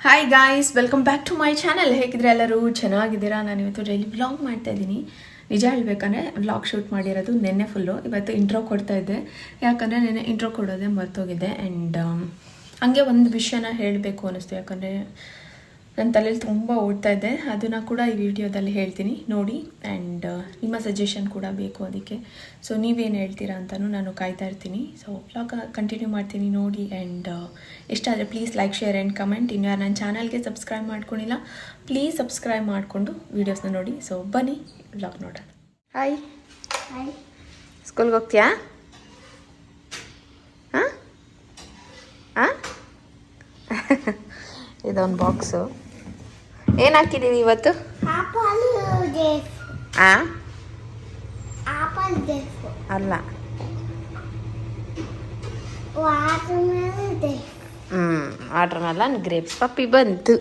Hi guys welcome back to my channel ಹೇಗಿದ್ರೆ ಎಲ್ಲರೂ? ಚೆನ್ನಾಗಿದ್ದೀರಾ? ನಾನು ಇವತ್ತು ಡೈಲಿ ವ್ಲಾಗ್ ಮಾಡ್ತಾ ಇದ್ದೀನಿ. ನಿಜ ಹೇಳ್ಬೇಕಂದ್ರೆ ವ್ಲಾಗ್ ಶೂಟ್ ಮಾಡಿರೋದು ನಿನ್ನೆ ಫುಲ್ಲು ಇವತ್ತು ಇಂಟ್ರೋ ಕೊಡ್ತಾ ಇದ್ದೆ. ಯಾಕಂದರೆ ನೆನ್ನೆ ಇಂಟ್ರೋ ಕೊಡೋದೇ ಮರ್ತೋಗಿದ್ದೆ ಆ್ಯಂಡ್ ಹಂಗೆ ಒಂದು ವಿಷಯನ ಹೇಳಬೇಕು ಅನ್ನಿಸ್ತು ಯಾಕಂದರೆ ನನ್ನ ತಲೆಯಲ್ಲಿ ತುಂಬ ಓಡ್ತಾ ಇದೆ. ಅದನ್ನು ಕೂಡ ಈ ವಿಡಿಯೋದಲ್ಲಿ ಹೇಳ್ತೀನಿ. ನೋಡಿ ಆ್ಯಂಡ್ ನಿಮ್ಮ ಸಜೆಷನ್ ಕೂಡ ಬೇಕು ಅದಕ್ಕೆ. ಸೊ ನೀವೇನು ಹೇಳ್ತೀರಾ ಅಂತಲೂ ನಾನು ಕಾಯ್ತಾ ಇರ್ತೀನಿ. ಸೊ ವ್ಲಾಗ್ ಕಂಟಿನ್ಯೂ ಮಾಡ್ತೀನಿ ನೋಡಿ ಆ್ಯಂಡ್ ಎಷ್ಟಾದರೆ ಆದರೆ please like share and comment ಇನ್ನು ಯಾರು ನನ್ನ ಚಾನಲ್ಗೆ ಸಬ್ಸ್ಕ್ರೈಬ್ ಮಾಡ್ಕೊಂಡಿಲ್ಲ ಪ್ಲೀಸ್ ಸಬ್ಸ್ಕ್ರೈಬ್ ಮಾಡಿಕೊಂಡು ವೀಡಿಯೋಸ್ನ ನೋಡಿ. ಸೊ ಬನ್ನಿ ವ್ಲಾಗ್ ನೋಡೋಣ. ಹಾಯ್ ಸ್ಕೂಲ್ಗೆ ಹೋಗ್ತೀಯಾ? ಹಾಂ? ಹಾಂ? ಇದೊಂದು ಬಾಕ್ಸು ಏನು ಹಾಕಿದ್ದೀವಿ ಇವತ್ತು Apple this. ಆ Apple this. ಅಲ್ಲ Watermelon this. ಹ್ಞೂ ವಾಟ್ರಮೆಲ್ಲ ಗ್ರೇಪ್ಸ್ ಪಪ್ಪಿ ಬಂತು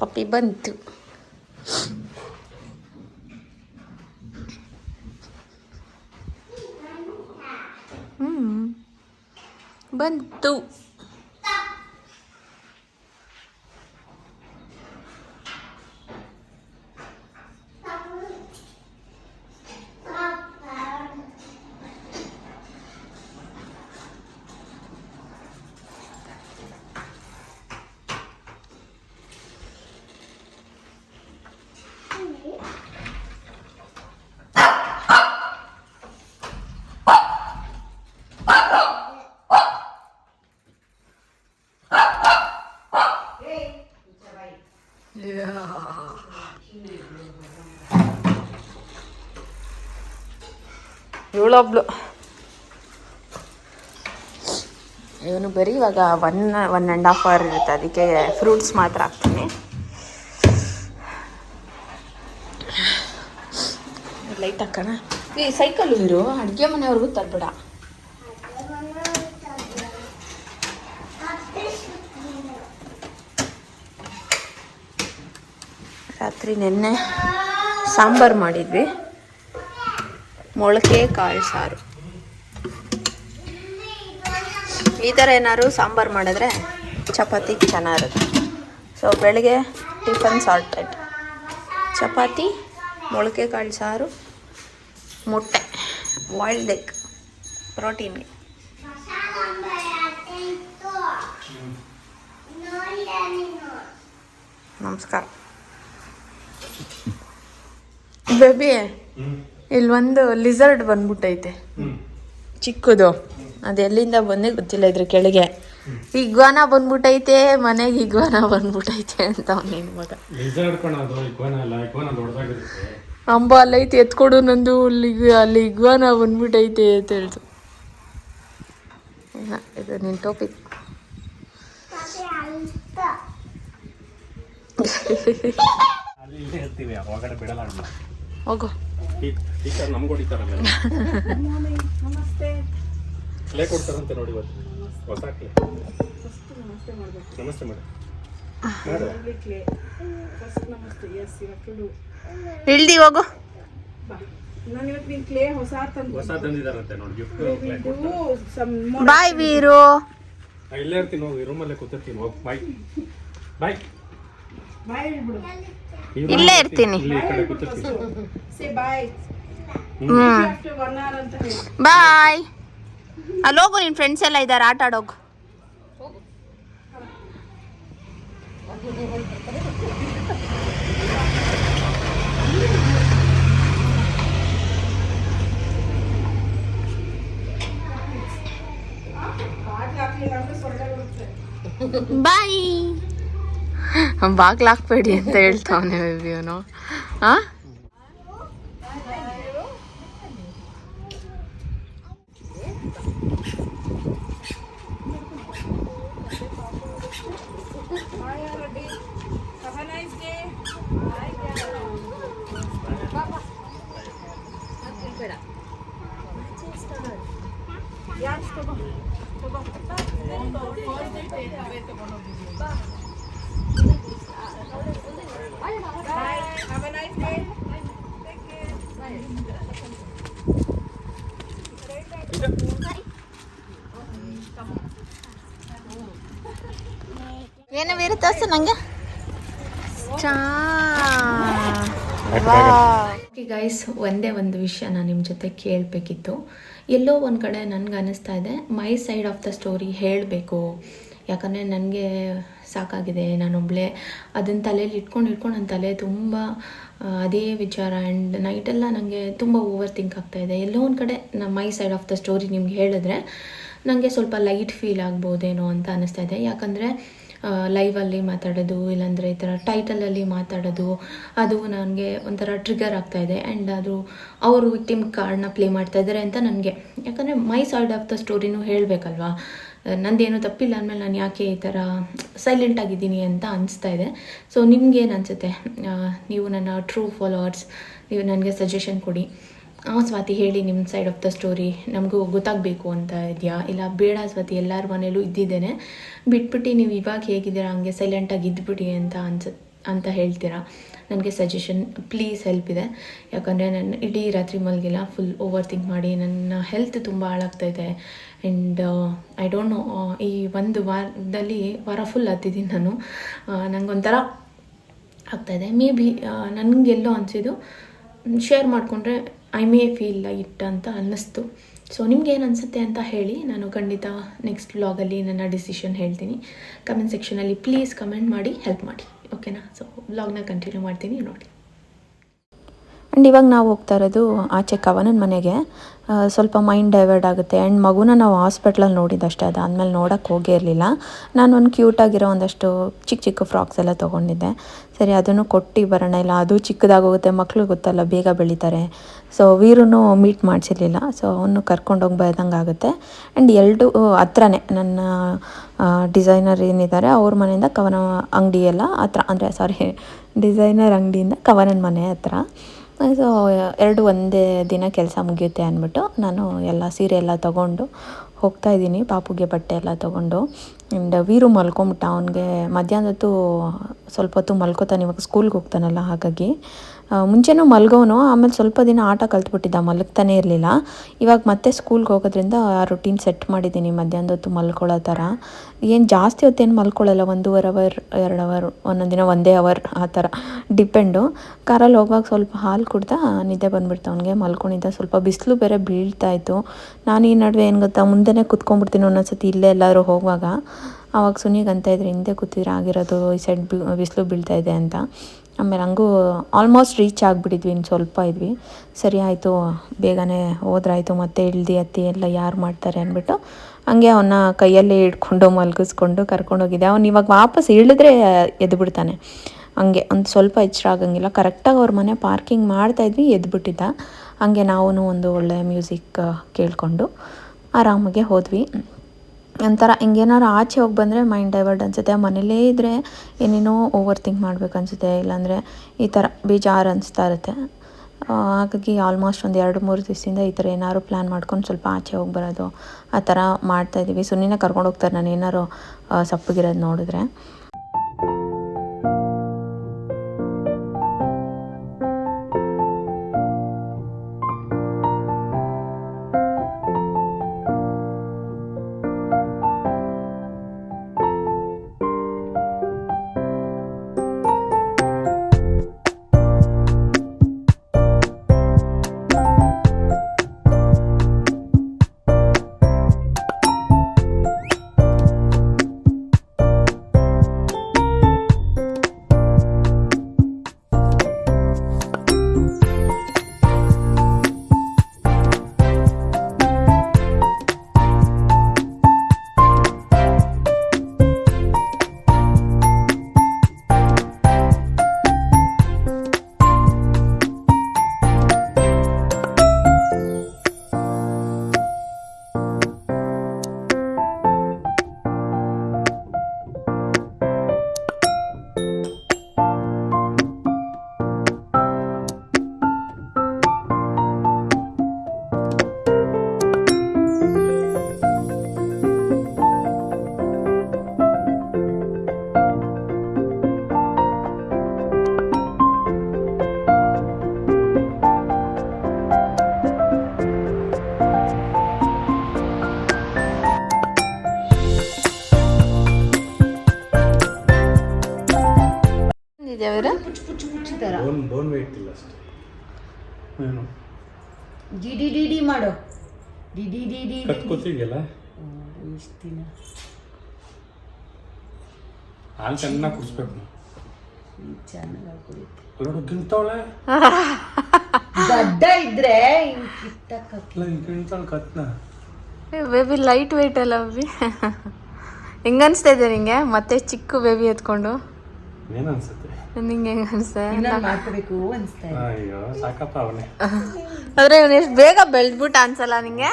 ಪಪ್ಪಿ ಬಂತು ಹ್ಞೂ ಬಂತು ಇವಳೊಬ್ಳು ಇವನು ಬರೀ ಇವಾಗ one one and half hour ಇರುತ್ತೆ. ಅದಕ್ಕೆ ಫ್ರೂಟ್ಸ್ ಮಾತ್ರ ಹಾಕ್ತೀನಿ. ಲೈಟ್ ಹಾಕೋಣ. ಈ ಸೈಕಲ್ ಇರು. ಅಡುಗೆ ಮನೆಯವ್ರಿಗೂ ತರ್ಬೇಡ. ರಾತ್ರಿ ನೆನ್ನೆ ಸಾಂಬಾರು ಮಾಡಿದ್ವಿ. ಮೊಳಕೆ, ಕಾಳು, ಸಾರು. ಈ ಥರ ಏನಾದ್ರು ಸಾಂಬಾರು ಮಾಡಿದ್ರೆ ಚಪಾತಿ ಚೆನ್ನಾಗಿರುತ್ತೆ. ಸೊ ಬೆಳಗ್ಗೆ ಟಿಫನ್ ಸಾಲ್ಟೆಡ್ ಚಪಾತಿ, ಮೊಳಕೆ, ಕಾಳು, ಸಾರು, ಮೊಟ್ಟೆ ಬಾಯ್ಲ್ಡ್ ಎಗ್ ಪ್ರೋಟೀನ್ಗೆ ನಮಸ್ಕಾರ. ಬೇಬಿ ಇಲ್ಲಿ ಒಂದು ಲಿಸರ್ಡ್ ಬಂದ್ಬಿಟ್ಟೈತೆ. ಚಿಕ್ಕದು. ಅದು ಎಲ್ಲಿಂದ ಬಂದೇ ಗೊತ್ತಿಲ್ಲ ಇದ್ರ ಕೆಳಗೆ. ಇಗ್ವಾನ ಬಂದ್ಬಿಟ್ಟೈತೆ ಮನೆಗೆ ಇಗ್ವಾನ ಬಂದ್ಬಿಟ್ಟೈತೆ ಅಂತ ನಿನ್ ಮಗ. ಅಂಬ ಅಲ್ಲೈತೆ ಎತ್ಕೊಡು ನಂದು ಅಲ್ಲಿ ಅಲ್ಲಿ ಇಗ್ವಾನ ಬಂದ್ಬಿಟ್ಟೈತೆ ಅಂತ ಹೇಳ್ದು. ಇದು ನಿನ್ ಟಾಪಿಕ್ ಅಲ್ಲಿ ಇಲ್ಲೇ ಇರ್ತೀವಿ ಹೊರಗಡೆ ಬಿಡಲ್ಲ ಹೋಗು. ಟೀಚರ್ ನಮ್ಗೆ ಹೊಡಿತಾರಲ್ಲ ಕ್ಲೇ ಕೊಡ್ತಾರಂತೆ ನೋಡಿ ಇವತ್ತು. ಹೊಸ ಕ್ಲೇ. ನಮಸ್ತೆ ಮೇಡಮ್. ಇಳ್ದಿ ಹೋಗು. ಬಾಯ್ ವೀರು. ಇಲ್ಲೇ ಇರ್ತೀನಿ ಹೋಗಿ ರೂಮಲ್ಲೇ ಕೂತಿರ್ತೀನಿ ಹೋಗಿ. ಬಾಯ್ ಬಾಯ್ ಇಲ್ಲೇ ಇರ್ತೀನಿ. ಬಾಯ್ ಅಲ್ಲಿ ಹೋಗು ನಿನ್ ಫ್ರೆಂಡ್ಸ್ ಎಲ್ಲ ಇದ್ದಾರೆ ಆಟ ಆಡೋಗು ಬಾಯ್ ಬಾಗ್ಲು ಹಾಕ್ಬೇಡಿ ಅಂತ ಹೇಳ್ತಾವನೆ ಇವನು ಹಾ ತೋರ್ಸು ನಂಗೆ. ಚಾ. ಗೈಸ್ ಒಂದೇ ಒಂದು ವಿಷಯ ನಾನು ನಿಮ್ಮ ಜೊತೆ ಕೇಳಬೇಕಿತ್ತು. ಎಲ್ಲೋ ಒಂದು ಕಡೆ ನನಗೆ ಅನ್ನಿಸ್ತಾ ಇದೆ my side of the story ಹೇಳಬೇಕು. ಯಾಕಂದರೆ ನನಗೆ ಸಾಕಾಗಿದೆ ನಾನೊಬ್ಬಳೇ ಅದನ್ನು ತಲೆಯಲ್ಲಿ ಇಟ್ಕೊಂಡು ಇಟ್ಕೊಂಡು ನನ್ನ ತಲೆ ತುಂಬ ಅದೇ ವಿಚಾರ ಆ್ಯಂಡ್ ನೈಟೆಲ್ಲ ನನಗೆ ತುಂಬ ಓವರ್ ಥಿಂಕ್ ಆಗ್ತಾಯಿದೆ ಎಲ್ಲೋ ಒಂದು ಕಡೆ ನಮ್ಮ my side of the story ನಿಮ್ಗೆ ಹೇಳಿದ್ರೆ ನನಗೆ ಸ್ವಲ್ಪ ಲೈಟ್ ಫೀಲ್ ಆಗ್ಬೋದೇನೋ ಅಂತ ಅನ್ನಿಸ್ತಾ ಇದೆ. ಯಾಕಂದರೆ ಲೈವಲ್ಲಿ ಮಾತಾಡೋದು, ಇಲ್ಲಾಂದರೆ ಈ ಥರ ಟೈಟಲಲ್ಲಿ ಮಾತಾಡೋದು, ಅದು ನನಗೆ ಒಂಥರ ಟ್ರಿಗರ್ ಆಗ್ತಾಯಿದೆ ಆ್ಯಂಡ್ ಅದು ಅವರು ವಿಕ್ಟಿಮ್ ಕಾರ್ಡ್ನ ಪ್ಲೇ ಮಾಡ್ತಾ ಇದ್ದಾರೆ ಅಂತ ನನಗೆ. ಯಾಕಂದರೆ ಮೈ ಸೈಡ್ ಆಫ್ ದ ಸ್ಟೋರಿನೂ ಹೇಳಬೇಕಲ್ವಾ? ನಂದೇನು ತಪ್ಪಿಲ್ಲ ಅಂದಮೇಲೆ ನಾನು ಯಾಕೆ ಈ ಥರ ಸೈಲೆಂಟ್ ಆಗಿದ್ದೀನಿ ಅಂತ ಅನಿಸ್ತಾ ಇದೆ. ಸೊ ನಿಮ್ಗೇನು ಅನಿಸುತ್ತೆ? ನೀವು ನನ್ನ ಟ್ರೂ ಫಾಲೋವರ್ಸ್ ನೀವು ನನಗೆ ಸಜೆಷನ್ ಕೊಡಿ. ಆ ಸ್ವಾತಿ ಹೇಳಿ ನಿಮ್ಮ ಸೈಡ್ ಆಫ್ ದ ಸ್ಟೋರಿ ನಮಗೂ ಗೊತ್ತಾಗಬೇಕು ಅಂತ ಇದೆಯಾ? ಇಲ್ಲ, ಬೇಡ ಸ್ವಾತಿ, ಎಲ್ಲರ ಮನೇಲೂ ಇದ್ದಿದ್ದೇನೆ. ಬಿಟ್ಬಿಟ್ಟು ನೀವು ಇವಾಗ ಹೇಗಿದ್ದೀರಾ? ಹಂಗೆ ಸೈಲೆಂಟಾಗಿ ಇದ್ಬಿಡಿ ಅಂತ ಅನ್ಸ, ಅಂತ ಹೇಳ್ತೀರಾ? ನನಗೆ ಸಜೆಷನ್ ಪ್ಲೀಸ್ ಹೆಲ್ಪ್ ಇದೆ. ಯಾಕಂದರೆ ನಾನು ಇಡೀ ರಾತ್ರಿ ಮಲಗಿಲ್ಲ ಫುಲ್ ಓವರ್ ಥಿಂಕ್ ಮಾಡಿ ನನ್ನ ಹೆಲ್ತ್ ತುಂಬ ಹಾಳಾಗ್ತಾಯಿದೆ ಆ್ಯಂಡ್ ಐ ಡೋಂಟ್ ನೋ ಈ ಒಂದು ವಾರದಲ್ಲಿ, ವಾರ ಫುಲ್ ಹತ್ತಿದ್ದೀನಿ ನಾನು. ನನಗೊಂಥರ ಆಗ್ತಾಯಿದೆ ಮೇ ಬಿ ನನಗೆಲ್ಲೋ ಅನಿಸಿದ್ದು ಶೇರ್ ಮಾಡಿಕೊಂಡ್ರೆ ಐ ಮೇ ಫೀಲ್ ಲೈಟ್ ಅಂತ ಅನ್ನಿಸ್ತು. ಸೊ ನಿಮ್ಗೆ ಏನು ಅನಿಸುತ್ತೆ ಅಂತ ಹೇಳಿ ನಾನು ಖಂಡಿತ ನೆಕ್ಸ್ಟ್ ವ್ಲಾಗಲ್ಲಿ ನನ್ನ ಡಿಸಿಷನ್ ಹೇಳ್ತೀನಿ. ಕಮೆಂಟ್ ಸೆಕ್ಷನಲ್ಲಿ ಪ್ಲೀಸ್ ಕಮೆಂಟ್ ಮಾಡಿ ಹೆಲ್ಪ್ ಮಾಡಿ. ಓಕೆನಾ ಸೊ ವ್ಲಾಗ್ನ ಕಂಟಿನ್ಯೂ ಮಾಡ್ತೀನಿ, ನೋಡಿ. ಆ್ಯಂಡ್ ಇವಾಗ ನಾವು ಹೋಗ್ತಾ ಇರೋದು ಆಚೆ ಕವನನ ಮನೆಗೆ. ಸ್ವಲ್ಪ ಮೈಂಡ್ ಡೈವರ್ಟ್ ಆಗುತ್ತೆ. ಆ್ಯಂಡ್ ಮಗುನ ನಾವು ಹಾಸ್ಪಿಟ್ಲಲ್ಲಿ ನೋಡಿದ್ದಷ್ಟೇ ಅದಾದಮೇಲೆ ನೋಡೋಕ್ಕೆ ಹೋಗೇ ಇರಲಿಲ್ಲ. ನಾನು ಒಂದು ಕ್ಯೂಟಾಗಿರೋ ಒಂದಷ್ಟು ಚಿಕ್ಕ ಚಿಕ್ಕ ಫ್ರಾಕ್ಸ್ ಎಲ್ಲ ತೊಗೊಂಡಿದ್ದೆ. ಸರಿ, ಅದನ್ನು ಕೊಟ್ಟು ಬರೋಣ. ಇಲ್ಲ, ಅದು ಚಿಕ್ಕದಾಗೋಗುತ್ತೆ ಮಕ್ಕಳು ಗೊತ್ತಲ್ಲ, ಬೇಗ ಬೆಳೀತಾರೆ. ಸೊ ವೀರೂ ಮೀಟ್ ಮಾಡಿಸಿರ್ಲಿಲ್ಲ. ಸೊ ಅವನು ಕರ್ಕೊಂಡೋಗಿ ಬರೆದಂಗೆ ಆಗುತ್ತೆ. ಆ್ಯಂಡ್ ಎರಡು ಹತ್ರನೇ ನನ್ನ ಡಿಸೈನರ್ ಏನಿದ್ದಾರೆ ಅವ್ರ ಮನೆಯಿಂದ ಕವನ ಅಂಗಡಿ ಎಲ್ಲ ಹತ್ರ. ಅಂದರೆ ಸಾರಿ ಡಿಸೈನರ್ ಅಂಗಡಿಯಿಂದ ಕವನನ ಮನೆ ಹತ್ರ. ಸೊ ಎರಡು ಒಂದೇ ದಿನ ಕೆಲಸ ಮುಗಿಯುತ್ತೆ ಅಂದ್ಬಿಟ್ಟು ನಾನು ಎಲ್ಲ ಸೀರೆ ಎಲ್ಲ ತೊಗೊಂಡು ಹೋಗ್ತಾ ಇದ್ದೀನಿ, ಪಾಪುಗೆ ಬಟ್ಟೆ ಎಲ್ಲ ತೊಗೊಂಡು. ಆ್ಯಂಡ್ ವೀರು ಮಲ್ಕೊಂಬಿಟ್ಟ, ಅವನಿಗೆ ಮಧ್ಯಾಹ್ನದ್ದು ಸ್ವಲ್ಪ ಹೊತ್ತು ಮಲ್ಕೋತಾನೆ, ಇವಾಗ ಸ್ಕೂಲ್ಗೆ ಹೋಗ್ತಾನಲ್ಲ ಹಾಗಾಗಿ. ಮುಂಚೆನೂ ಮಲ್ಗೋನು, ಆಮೇಲೆ ಸ್ವಲ್ಪ ದಿನ ಆಟ ಕಲ್ತ್ಬಿಟ್ಟಿದ್ದ, ಮಲಗ್ತಾನೆ ಇರಲಿಲ್ಲ. ಇವಾಗ ಮತ್ತೆ ಸ್ಕೂಲ್ಗೆ ಹೋಗೋದ್ರಿಂದ ಆ ರೊಟೀನ್ ಸೆಟ್ ಮಾಡಿದ್ದೀನಿ ಮಧ್ಯಾಹ್ನದ ಹೊತ್ತು ಮಲ್ಕೊಳ್ಳೋ ಥರ. ಏನು ಜಾಸ್ತಿ ಹೊತ್ತೇನು ಮಲ್ಕೊಳ್ಳಲ್ಲ, ಒಂದೂವರೆ ಅವರ್ ಎರಡು ಅವರ್ ಒಂದೊಂದು ದಿನ ಒಂದೇ ಅವರ್ ಆ ಥರ ಡಿಪೆಂಡು ಕಾರಲ್ಲಿ ಹೋಗುವಾಗ ಸ್ವಲ್ಪ ಹಾಲು ಕುಡ್ತಾ ನಿದ್ದೆ ಬಂದ್ಬಿಡ್ತು ಅವನಿಗೆ, ಮಲ್ಕೊಂಡಿದ್ದ. ಸ್ವಲ್ಪ ಬಿಸಿಲು ಬೇರೆ ಬೀಳ್ತಾ ಇತ್ತು. ನಾನು ಈ ನಡುವೆ ಏನು ಗೊತ್ತಾ, ಮುಂದೆನೇ ಕುತ್ಕೊಂಡ್ಬಿಡ್ತೀನಿ ಒಂದೊಂದ್ಸತಿ ಇಲ್ಲೇ ಎಲ್ಲಾದರೂ ಹೋಗುವಾಗ. ಆವಾಗ ಸುನಿಗೆ ಅಂತ ಇದ್ರೆ ಹಿಂದೆ ಕೂತಿದ್ರೆ ಆಗಿರೋದು, ಈ ಸೈಡ್ ಬಿಸಿಲು ಬೀಳ್ತಾ ಇದೆ ಅಂತ. ಆಮೇಲೆ ಹಂಗೂ ಆಲ್ಮೋಸ್ಟ್ ರೀಚ್ ಆಗಿಬಿಟ್ಟಿದ್ವಿ ಇನ್ನು ಸ್ವಲ್ಪ ಇದ್ವಿ. ಸರಿ ಆಯಿತು, ಬೇಗನೆ ಹೋದ್ರಾಯ್ತು ಮತ್ತೆ ಇಳ್ದಿ ಹತ್ತಿ ಎಲ್ಲ ಯಾರು ಮಾಡ್ತಾರೆ ಅಂದ್ಬಿಟ್ಟು ಹಂಗೆ ಅವನ್ನ ಕೈಯಲ್ಲೇ ಇಟ್ಕೊಂಡು ಮಲಗಿಸ್ಕೊಂಡು ಕರ್ಕೊಂಡೋಗಿದ್ದೆ. ಅವ್ನು ಇವಾಗ ವಾಪಸ್ ಇಳಿದ್ರೆ ಎದ್ಬಿಡ್ತಾನೆ. ಹಂಗೆ ಒಂದು ಸ್ವಲ್ಪ ಎಚ್ಚರ ಆಗಂಗಿಲ್ಲ. ಕರೆಕ್ಟಾಗಿ ಅವ್ರ ಮನೆ ಪಾರ್ಕಿಂಗ್ ಮಾಡ್ತಾಯಿದ್ವಿ ಎದ್ಬಿಟ್ಟಿದ್ದ. ಹಂಗೆ ನಾವು ಒಂದು ಒಳ್ಳೆ ಮ್ಯೂಸಿಕ್ ಕೇಳಿಕೊಂಡು ಆರಾಮಾಗೆ ಹೋದ್ವಿ. ಒಂಥರ ಹಿಂಗೇನಾರು ಆಚೆ ಹೋಗಿ ಬಂದರೆ ಮೈಂಡ್ ಡೈವರ್ಟ್ ಅನಿಸುತ್ತೆ. ಮನೇಲೇ ಇದ್ದರೆ ಏನೇನೋ ಓವರ್ ಥಿಂಕ್ ಮಾಡ್ಬೇಕು ಅನಿಸುತ್ತೆ. ಇಲ್ಲಾಂದರೆ ಈ ಥರ ಬೇಜಾರು ಅನಿಸ್ತಾ ಇರುತ್ತೆ. ಹಾಗಾಗಿ ಆಲ್ಮೋಸ್ಟ್ ಒಂದು ಎರಡು, ಮೂರು ದಿವಸದಿಂದ ಈ ಥರ ಏನಾದ್ರು ಪ್ಲ್ಯಾನ್ ಮಾಡ್ಕೊಂಡು ಸ್ವಲ್ಪ ಆಚೆ ಹೋಗಿ ಬರೋದು ಆ ಥರ ಮಾಡ್ತಾಯಿದ್ದೀವಿ ಸುಮ್ಮನೆ ಕರ್ಕೊಂಡು ಹೋಗ್ತಾರೆ. ನಾನು ಏನಾರು ಸಪ್ಪಗಿರೋದು ನೋಡಿದ್ರೆ. Música ಡಿ ಡಿ ಡಿ ಡಿ ಮಾಡು. ಡಿ ಡಿ ಡಿ ಡಿ ಕಟ್ಕೋತಿದ್ಯಲ್ಲ ಕೂತಿದೆಯಲ್ಲ ಇಷ್ಟು ದಿನ. ಹಾಲು ಚೆನ್ನಾಗಿ ಕುಡಿಸ್ಬೇಕು. ಚೆನ್ನಾಗಿ ಕುಡಿಯುತ್ತೆ ನೋಡು ಗಿಂತವಳೆ ದಡ್ಡ ಇದ್ರೆ ಗಿಂತವಳು ಕತ್ನ. ಬೇಬಿ ಲೈಟ್ ವೆಯ್ಟ್ ಅಲ್ಲ ಬೇಬಿ ಹೆಂಗ ಅನ್ಸ್ತಾ ಇದೆ ನಿಂಗೆ? ಮತ್ತೆ ಚಿಕ್ಕ ಬೇಬಿ ಎತ್ಕೊಂಡು. ಏನು ಅನ್ಸುತ್ತೆ ನಿಂಗೆ ಹೆಂಗ ಇನ್ನೊಂದು ಮಾಡ್ಕೋಬೇಕು ಅನ್ಸ್ತಾ ಇದೆ ಅಯ್ಯೋ ಸಾಕಪ್ಪ ಅವನೇ. ಆದ್ರೆ ಇವನ್ ಎಷ್ಟು ಬೇಗ ಬೆಳೆದ್ಬಿಟ್ಟು ಅನ್ಸಲ್ಲ ನಿಂಗೆ?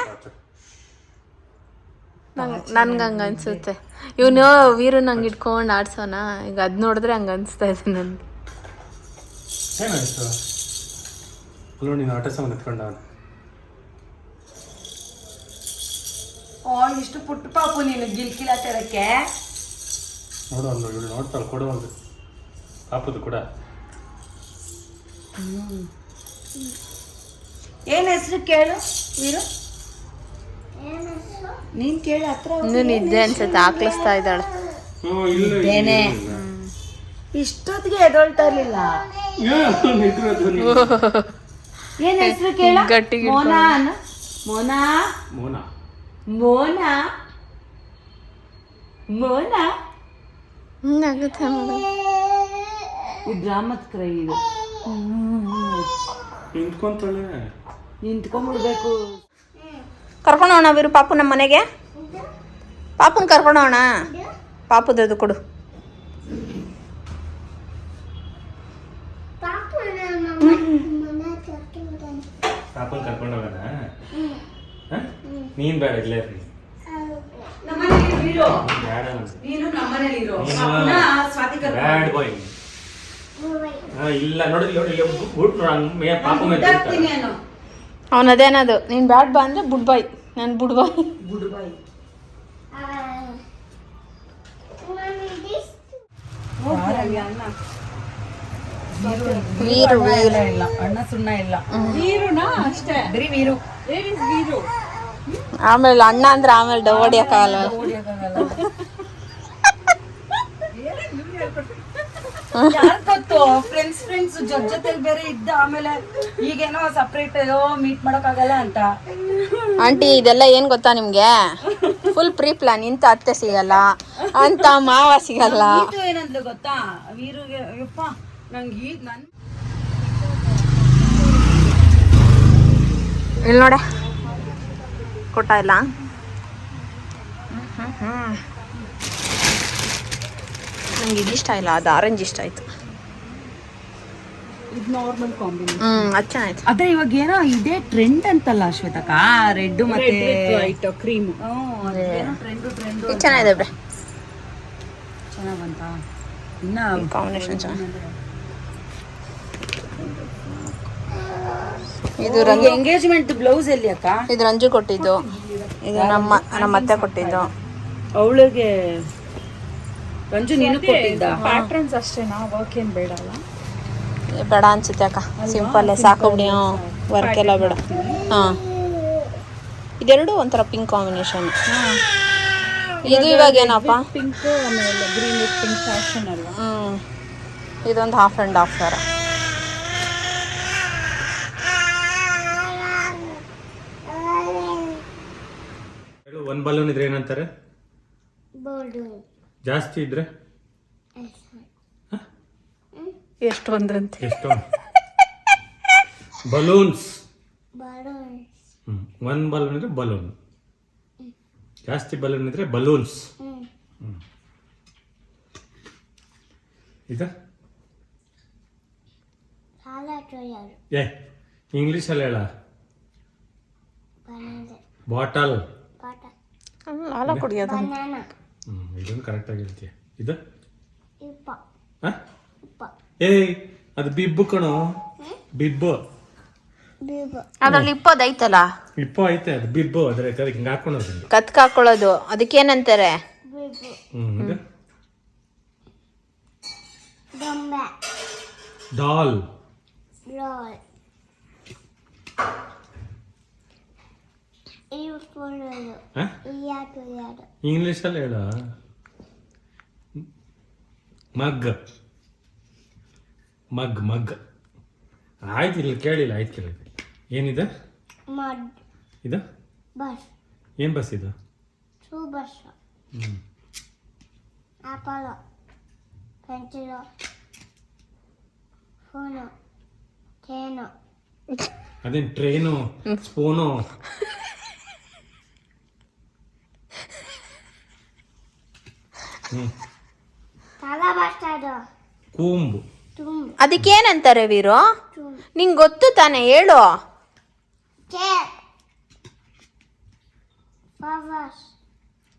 ನನ್ಗೆ ಹಂಗ ಅನ್ಸುತ್ತೆ. ಇವನು ವೀರು ನಂಗೆ ಇಟ್ಕೊಂಡು ಆಡ್ಸೋಣ ಈಗ ಅದ್ ನೋಡಿದ್ರೆ ಹಂಗ ಅನ್ಸ್ತಾ ಇದೆ ನನ್ಗೆ. ಏನಾಯ್ತು ಅಲ್ಲೋ ನೀನು ಆಟೋ ಸಾಮಾನು ಎತ್ಕೊಂಡ ಓ ಇಷ್ಟು ಪುಟ್ಟ ಪಾಪು ನೀನು ಗಿಲ್ಕಿಲ ತರಕ್ಕೆ ನೋಡು ಅಲ್ಲ ಇವಳು ನೋಡ್ತಾಳೆ ಕೊಡು ಒಂದು ಪಾಪದು ಕೂಡ. ಏನ್ ಹೆಸರು ಕೇಳು ವೀರು? ಏನು ನೀನ್ ಕೇಳು ಹತ್ರ. ಇನ್ನು ನಿದ್ದೆ ಅನ್ಸುತ್ತೆ ಆಕ್ಲಿಸ್ತಾ ಇದ್ದಾಳೆ. ಏನೇ. ಇಷ್ಟೊತ್ತಿಗೆ ಎದೊಳ್ತಾ ಇರ್ಲಿಲ್ಲ. ಏನ್ ಹೆಸರು ಕೇಳ? ಗಟ್ಟಿಗೆ ಮೋನಾ ಅನ್ನು ಮೋನಾ? ಮೋನಾ. ಮೋನಾ? ಮೋನಾ? ಹಿಂಗಾಗುತ್ತೆ ನೋಡು. ಡ್ರಾಮದ ಕ್ರೈ ಇದು. ನಿಂತ್ಕೊಂತಾಳೆ. ನಿಂತ್ಕೊಂಡ್ಬಿಡ್ಬೇಕು ಕರ್ಕೊಂಡು ಹೋಗೋಣ ವೀರು ಪಾಪು ನಮ್ಮ ಮನೆಗೆ. ಪಾಪುನ ಕರ್ಕೊಂಡು ಹೋಗೋಣ. ಪಾಪುದದು ಕೊಡು ಪಾಪು ನಮ್ಮ ಮನೆ ಕರ್ಕೊಂಡ್ಬಂದು ಪಾಪನ್ ಕರ್ಕೊಂಡು ಹೋಗೋಣ? ನೀನ್ ಬೇಡ ಇಲ್ಲೇ ಇರ್ರಿ ನಮ್ಮನೇಲಿ ಬೇಡ ನೀನು ನಮ್ಮನೇಲಿ ಇರು. ಪಾಪುನ ಸ್ವಾತಿ ಬ್ಯಾಡ್ ಬಾಯ್. ಇಲ್ಲ ನೋಡಿ ನೋಡಿ ಇಲ್ಲಿ ಬಿಟ್ರು ಹಂಗ್ ಪಾಪ ಮೇಲೆ ಅವನು ಅದೇನದು ನೀನು ಬ್ಯಾಡ್ ಬಾ ಅಂದರೆ ಬುಡ್ ಬಾಯ್ ನಾನು ಬುಡ್ ಬಾಯ್. ಬುಡ್ಬಾಯಿ ಅಣ್ಣ ವೀರು ವೀರು. ಇಲ್ಲ ಅಣ್ಣ ಸುಣ್ಣ ಇಲ್ಲ. ವೀರುನಾ ಅಷ್ಟೇ? ಬರೀ ವೀರು. ವೀರು? ಆಮೇಲೆ ಅಣ್ಣ ಅಂದ್ರೆ ಆಮೇಲೆ ಡವ್ ಹೊಡಿಯೋಕ್ಕಾಗಲ್ಲ ಯಾರ್ ಗೊತ್ತು? ಫ್ರೆಂಡ್ಸ್ ಫ್ರೆಂಡ್ಸ್ ಜೊತೆ ಜೊತೆಲಿ ಬೇರೆ ಇದ್ದ ಆಮೇಲೆ ಈಗೇನೋ ಸಪ್ರೇಟ್ ಮೀಟ್ ಮಾಡೋಕ್ಕಾಗಲ್ಲ ಅಂತ. ಆಂಟಿ ಇದೆಲ್ಲ ಏನು ಗೊತ್ತಾ ನಿಮಗೆ? ಫುಲ್ ಪ್ರೀ ಪ್ಲಾನ್ ಇಂತ ಅತ್ತೆ ಸಿಗಲ್ಲ ಅಂತ ಮಾವ ಸಿಗಲ್ಲ. ಇದು ಏನಂದ್ಲು ಗೊತ್ತಾ? ವೀರುಗೆ ಯಪ್ಪ ನಂಗೆ ಈಗ ನನ್ ಇಲ್ಲಿ? ನೋಡೆ ಕೊಟ್ಟ ಇಲ್ಲ ನಂಗೆ ಇದಿಷ್ಟ ಇಷ್ಟ ಇಲ್ಲ ಅದು ಆರೆಂಜ್ ಇಷ್ಟ ಆಯ್ತು. ಇದು ನಾರ್ಮಲ್ ಕಾಂಬಿನೇಷನ್ ಹ್ಮ್ ಅದು ಚೆನ್ನಾಯ್ತು. ಅದೇ ಇವಾಗ ಏನೋ ಇದೇ ಟ್ರೆಂಡ್ ಅಂತಲ್ಲ ಶ್ವೇತಕ್ಕ ರೆಡ್ ಮತ್ತೆ ವೈಟ್ ಕ್ರೀಮ್ ಟ್ರೆಂಡ್ ಟ್ರೆಂಡ್ ಇದು ಚೆನ್ನಾಗಿದೆ ಬ್ರೆ ಚೆನ್ನಾಗಂತ? ಇನ್ನ ಕಾಂಬಿನೇಷನ್ ಚೆನ್ನಾಗಿ ಇದು ರಂಜು ಎಂಗೇಜ್ಮೆಂಟ್ ಬ್ಲೌಸ್ ಎಲ್ಲಿ ಅಕ್ಕ? ಇದು ರಂಜು ಕೊಟ್ಟಿದ್ದು. ಇದು ನಮ್ಮ ನಮ್ಮ ಅತ್ತೆ ಕೊಟ್ಟಿದ್ದು. ಅವಳಿಗೆ ರಂಜು ನೀನು ಕೊಟ್ಟಿದ್ದ? ಪ್ಯಾಟ್ರನ್ಸ್ ಅಷ್ಟೇನಾ ವರ್ಕ್ ಏನು ಬೇಡ ಅಲ್ಲ ಏ, ಬೇಡ ಅನ್ಸುತ್ತೆ ಅಕ್ಕ. ಸಿಂಪಲ್ಲೇ ಸಾಕು ಬಿಡಿ ಹ್ಞೂ ವರ್ಕ್ ಎಲ್ಲ ಬೇಡ. ಹಾಂ. ಇದೆರಡು ಒಂಥರ ಪಿಂಕ್ ಕಾಂಬಿನೇಷನ್ ಇದು ಇವಾಗ ಏನಪ್ಪ? ಪಿಂಕ್ ಆಮೇಲೆ ಗ್ರೀನ್ ವಿತ್ ಪಿಂಕ್ ಫ್ಯಾಷನ್ ಅಲ್ವಾ? ಹ್ಞೂ ಇದೊಂದು ಹಾಫ್ ಆ್ಯಂಡ್ ಹಾಫ್ ಥರ ಒಂದು ಬಲೂನ್ ಇದ್ರೆ ಏನಂತಾರೆ? ಬೋರ್ಡು ಜಾಸ್ತಿ ಇದ್ರೆ? ಎಷ್ಟೊಂದಂತೆ ಎಷ್ಟು ಬಲೂನ್ಸ್. ಒಂದು ಬಲೂನ್ ಇದ್ರೆ ಬಲೂನ್. ಜಾಸ್ತಿ ಬಲೂನ್ ಇದ್ರೆ ಬಲೂನ್ಸ್. ಇದ ಏ ಇಂಗ್ಲೀಷಲ್ಲಿ ಹೇಳ. ಬಾಟಲ್. ಹಾಲ ಕುಡಿಯೋದು. ಹ್ಮ್ ಇದನ್ನು ಕರೆಕ್ಟಾಗಿ ಹೇಳ್ತೀಯ. ಇದು? ಇಪ್ಪ. ಆ? ಉಪ್ಪ ಏಯ್ ಅದು ಬಿಬ್ಬು ಕಣು. ಬಿಬ್ಬು. ಬೀಬು ಅದ್ರಲ್ಲಿ ಇಪ್ಪೋದು ಐತಲ್ಲ? ಇಪ್ಪು ಐತೆ ಅದು ಬಿಬ್ಬು. ಅದ್ರ ಅದಕ್ಕೆ ಹಿಂಗೆ ಹಾಕೊಂಡು ಕತ್ಕ ಹಾಕೊಳ್ಳೋದು ಅದಕ್ಕೇನಂತಾರೆ? ಹ್ಞೂ ಇದು? ಡಾಲ್ ಡಾಲ್ ఇంగ్లీష్ లేడా ಮಗ್ ಮಗ್ ಮಗ್ ಆಯ್ತು ಇಲ್ಲಿ ಕೇಳಿಲ್ಲ ಆಯ್ತು ಕೇಳಿದೆ ಏನಿದೆ ಇದು ಬಸ್ ಏನು ಬಸ್ ಇದು ಬಸ್ ಅಪೋಲೋ ಪೆಂಟಿಲೋ ಫೋನು ಟ್ರೇನು ಅದೇನು ಟ್ರೇನು ಸ್ಪೂನು ಕೂಂಬು. ಅದಕ್ಕೇನಂತಾರೆ ವೀರು? ನಿಂಗೆ ಗೊತ್ತು ತಾನೆ ಹೇಳು.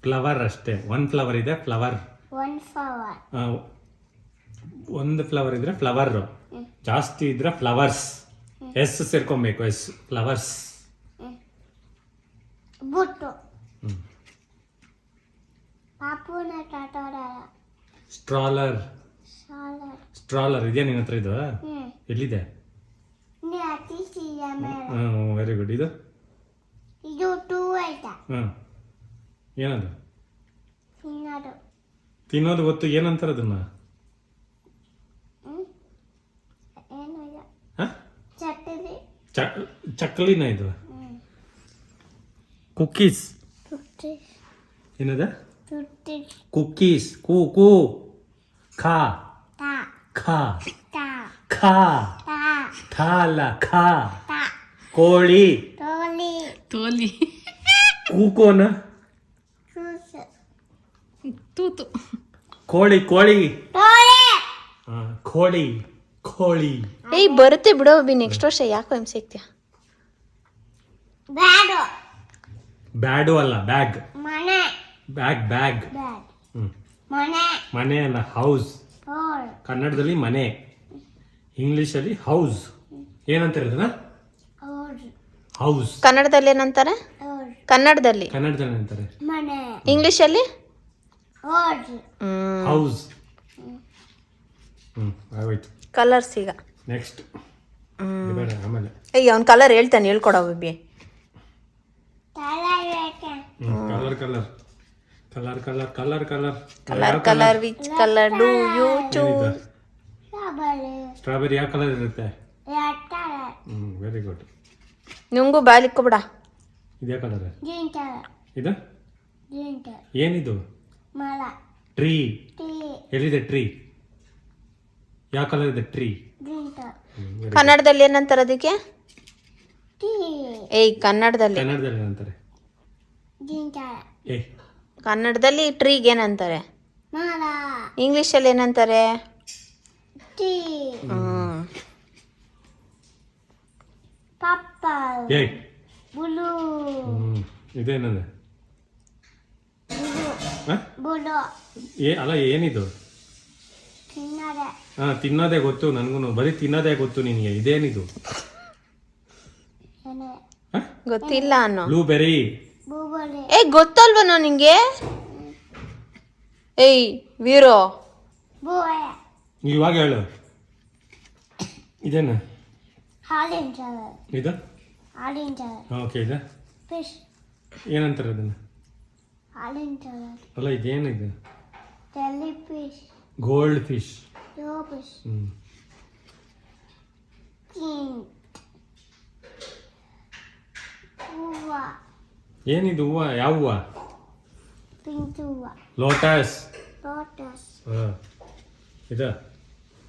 ಫ್ಲವರ್ ಅಷ್ಟೇ. ಒನ್ ಫ್ಲವರ್ ಇದೆ ಫ್ಲವರ್. ಒಂದು ಫ್ಲವರ್ ಇದ್ರೆ ಫ್ಲವರ್. ಜಾಸ್ತಿ ಇದ್ರೆ ಫ್ಲವರ್ಸ್. ಎಸ್ ಸೇರ್ಕೊಬೇಕು ಎಸ್. ಫ್ಲವರ್ಸ್. ಬುಟ್ಟು. ಪಾಪುನ ಟಾಟೋಡಾಲ ಸ್ಟ್ರಾಲರ್. ಸ್ಟ್ರಾಲರ್. ಸ್ಟ್ರಾಲರ್ ಇದೆಯಾ ನಿನ್ನ ಹತ್ರ ಇದು? ಎಲ್ಲಿದೆ? ವೆರಿ ಗುಡ್ ಇದು? ಇದು ಟೂ ಆಯ್ತಾ? ಹಾಂ ಏನದು? ತಿನ್ನೋದು. ತಿನ್ನೋದು ಗೊತ್ತು ಏನಂತಾರೆ ಅದನ್ನ? ಚಕ್ಲಿನ ಇದು? ಕುಕ್ಕೀಸ್ ಏನದ? ಕುಕ್ಕೀಸ್ ಕೂ ಕೂ ಖಾ ತಾ ಖಾ ತಾ ಖಾ ತಾ ಥಾ ಅಲ್ಲ ಖಾ ಕೋಳಿ ತೋಲಿ ಕೂಕೋನ ತೂತು ಕೋಳಿ ಕೋಳಿ ಆ, ಕೋಳಿ ಕೋಳಿ ಏಯ್ ಬರುತ್ತೆ ಬಿಡೋ ಬಿ ನೆಕ್ಸ್ಟ್ ವರ್ಷ ಯಾಕೋ ಹಿಂಸೆ ಸಿಗ್ತೀಯ ಬ್ಯಾಡು. ಬ್ಯಾಡು ಅಲ್ಲ ಬ್ಯಾಗ್. ಮನೆ. ಬ್ಯಾಗ್ ಬ್ಯಾಗ್ ಹ್ಮ್. ಮನೆ. ಮನೆ ಅಲ್ಲ ಹೌಸ್ ಕನ್ನಡದಲ್ಲಿ ಮನೆ. ಇಂಗ್ಲಿಷಲ್ಲಿ ಹೌಸ್ ಏನಂತಾರೆ ಅದನ್ನ? ಹೋಲ್ ಹೌಸ್ ಕನ್ನಡದಲ್ಲಿ ಏನಂತಾರೆ? ಕನ್ನಡದಲ್ಲಿ. ಕನ್ನಡದಲ್ಲಿ ಅಂತಾರೆ. ಇಂಗ್ಲಿಷ್ ಇಂಗ್ಲಿಷಲ್ಲಿ? ಹ್ಮ್. ಹೌಸ್ ಹ್ಮ್. ಆಗೋಯ್ತು. ಕಲರ್ಸ್ ಈಗ. ನೆಕ್ಸ್ಟ್ ಬೇಡ ಆಮೇಲೆ. ಏಯ್ ಅವ್ನ ಕಲರ್ ಹೇಳ್ತಾನೆ ಹೇಳ್ಕೊಡ B colour colour colour colour colour colour colour colour which colour do you choose strawberry ಯಾವ ಕಲರ್ ಇರುತ್ತೆ? ಹ್ಞೂ ವೆರಿ ಗುಡ್ ನಿಮಗೂ ಬಾಯಲಿಕ್ಕೋಬಿಡ ಇದ್ಯಾ ಕಲರ್ ಇದು? ಏನಿದು? ಟ್ರೀ ಎಲ್ಲಿದೆ ಟ್ರೀ ಯಾವ ಕಲರ್ ಇದೆ ಟ್ರೀ ಕನ್ನಡದಲ್ಲಿ ಏನಂತಾರೆ ಅದಕ್ಕೆ? ಏಯ್ ಕನ್ನಡದಲ್ಲಿ. ಕನ್ನಡದಲ್ಲಿ ಏನಂತಾರೆ? ಏಯ್ ಕನ್ನಡದಲ್ಲಿ ಟ್ರೀಗೆ ಏನಂತಾರೆ? ಇಂಗ್ಲೀಷಲ್ಲಿ ಏನಂತಾರೆ? ಏ ಅಲ್ಲ ಏನಿದು? ಹಾ ತಿನ್ನೋದೇ ಗೊತ್ತು ನನ್ಗುನು. ಬರೀ ತಿನ್ನೋದೇ ಗೊತ್ತು ನಿನಗೆ. ಇದೇನಿದು? ಗೊತ್ತಿಲ್ಲ ಅನ್ನೋ. ಬ್ಲೂಬೆರಿ. ಏಯ್ ಗೊತ್ತಲ್ವನೋ ನಿಂಗೆ? ಏಯ್ ವೀರೋ. ಇವಾಗ ಹೇಳು. ಇದೇನು? ಹಾಲಿನ ಚಲ ಇದು? ಹಾಲಿನ ಚಲ ಓಕೆ ಇದೆ. ಫಿಶ್. ಏನಂತಾರೆ ಅದನ್ನ? ಹಾಲಿನ ಚಲ ಅಲ್ಲ ಇದೇನಿದೆ ಜೆಲ್ಲಿ ಫಿಶ್. Gold fish. ಯೋ ಫಿಶ್. ಹ್ಮ್. ಕಿಂಗ್ ಹೂವ. ಏನಿದು ಹೂವು? ಯಾವ ಹೂವು? ಪಿಂಕ್ ಹೂವ. ಲೋಟಸ್ ಲೋಟಸ್ ಹಾಂ. ಇದು.